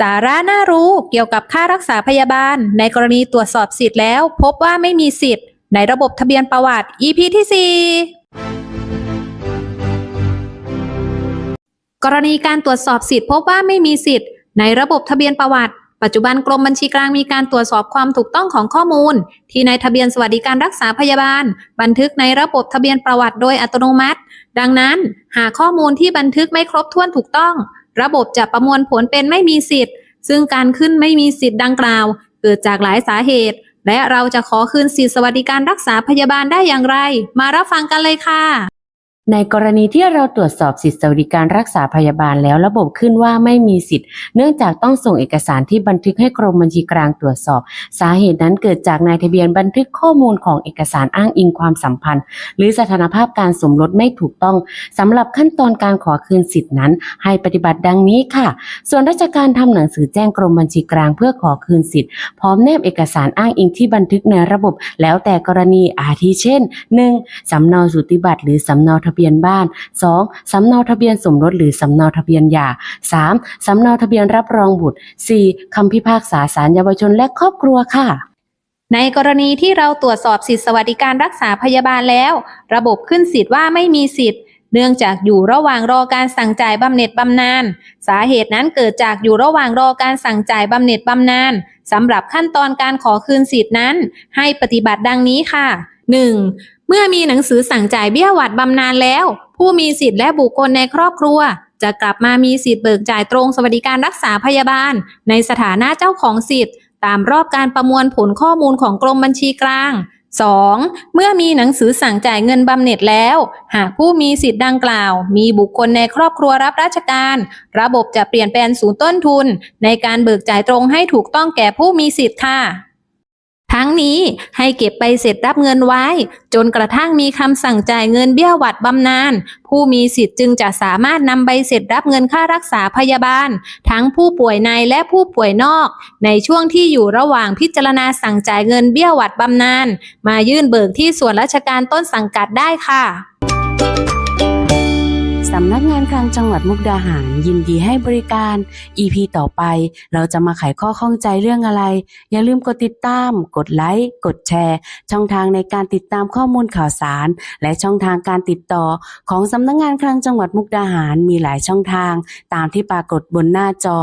สาระน่ารู้เกี่ยวกับค่ารักษาพยาบาล ในกรณีตรวจสอบสิทธิ์แล้ว พบว่าไม่มีสิทธิ์ ในระบบทะเบียนประวัติ EP ที่ 4 กรณีการตรวจสอบสิทธิ์พบว่าไม่มีสิทธิ์ ในระบบทะเบียนประวัติ ปัจจุบันกรมบัญชีกลางมีการตรวจสอบความถูกต้องของข้อมูล ที่ในทะเบียนสวัสดิการรักษาพยาบาล บันทึกในระบบทะเบียนประวัติโดยอัตโนมัติ ดังนั้น หากข้อมูลที่บันทึกไม่ครบถ้วนถูกต้อง ระบบจะประมวลผลเป็นไม่มีสิทธิ์ ซึ่งการขึ้นไม่มีสิทธิ์ดังกล่าว เกิดจากหลายสาเหตุ และเราจะขอคืนสิทธิสวัสดิการรักษาพยาบาลได้อย่างไร มารับฟังกันเลยค่ะ ในกรณีที่เราตรวจสอบสิทธิสวัสดิการรักษาพยาบาลแล้วระบบขึ้นว่าไม่มีสิทธิ์ เนื่องจากต้องส่งเอกสารที่บันทึกให้กรมบัญชีกลางตรวจสอบ สาเหตุนั้นเกิดจากนายทะเบียนบันทึกข้อมูลของเอกสารอ้างอิงความสัมพันธ์ หรือสถานภาพการสมรสไม่ถูกต้องสำหรับขั้นตอนการขอคืนสิทธินั้น ให้ปฏิบัติดังนี้ค่ะ ส่วนราชการทำหนังสือแจ้งกรมบัญชีกลางเพื่อขอคืนสิทธิ์พร้อมแนบเอกสารอ้างอิงที่บันทึกในระบบ แล้วแต่กรณีอาทิเช่น 1. สำเนาสุติบัตรหรือสำเนาทะเบียนบ้าน 2. สำเนาทะเบียนสมรสหรือสำเนาทะเบียนหย่า 3. สำเนาทะเบียนรับรองบุตร 4. คำพิพากษาศาลเยาวชนและครอบครัวค่ะในกรณีที่เราตรวจสอบสิทธิสวัสดิการรักษาพยาบาลแล้ว ระบบขึ้นสิทธิ์ว่าไม่มีสิทธิ์ เนื่องจากอยู่ระหว่างรอการสั่งจ่ายบำเหน็จบำนาญสาเหตุนั้นเกิดจากอยู่ระหว่างรอการสั่งจ่ายบำเหน็จบำนาญสำหรับขั้นตอนการขอคืนสิทธินั้น ให้ปฏิบัติดังนี้ค่ะ 1. เมื่อมีหนังสือสั่งจ่ายเบี้ยหวัดบำนาญแล้ว ผู้มีสิทธิ์และบุคคลในครอบครัว จะกลับมามีสิทธิ์เบิกจ่ายตรงสวัสดิการรักษาพยาบาล ในสถานะเจ้าของสิทธิ์ ตามรอบการประมวลผลข้อมูลของกรมบัญชีกลาง 2. เมื่อมีหนังสือสั่งจ่ายเงินบำเหน็จแล้ว หากผู้มีสิทธิ์ดังกล่าว มีบุคคลในครอบครัวรับราชการ ระบบจะเปลี่ยนแปลงศูนย์ต้นทุน ในการเบิกจ่ายตรงให้ถูกต้องแก่ผู้มีสิทธิ์ค่ะ ทั้งนี้ให้เก็บใบเสร็จรับเงินไว้ จนกระทั่งมีคำสั่งจ่ายเงินเบี้ยหวัดบำนาญผู้มีสิทธิ์จึงจะสามารถนำใบเสร็จรับเงินค่ารักษาพยาบาล ทั้งผู้ป่วยในและผู้ป่วยนอก ในช่วงที่อยู่ระหว่างพิจารณาสั่งจ่ายเงินเบี้ยหวัดบำนาญมายื่นเบิกที่ส่วนราชการต้นสังกัดได้ค่ะำนักงานคลังจังหวัดมุกดาหาร ยินดีให้บริการ EP ต่อไป เราจะมาไขข้อข้องใจเรื่องอะไร อย่าลืมกดติดตาม กดไลค์ กดแชร์ ช่องทางในการติดตามข้อมูลข่าวสาร และช่องทางการติดต่อ ของสำนักงานคลังจังหวัดมุกดาหารมีหลายช่องทาง ตามที่ปรากฏบนหน้าจอ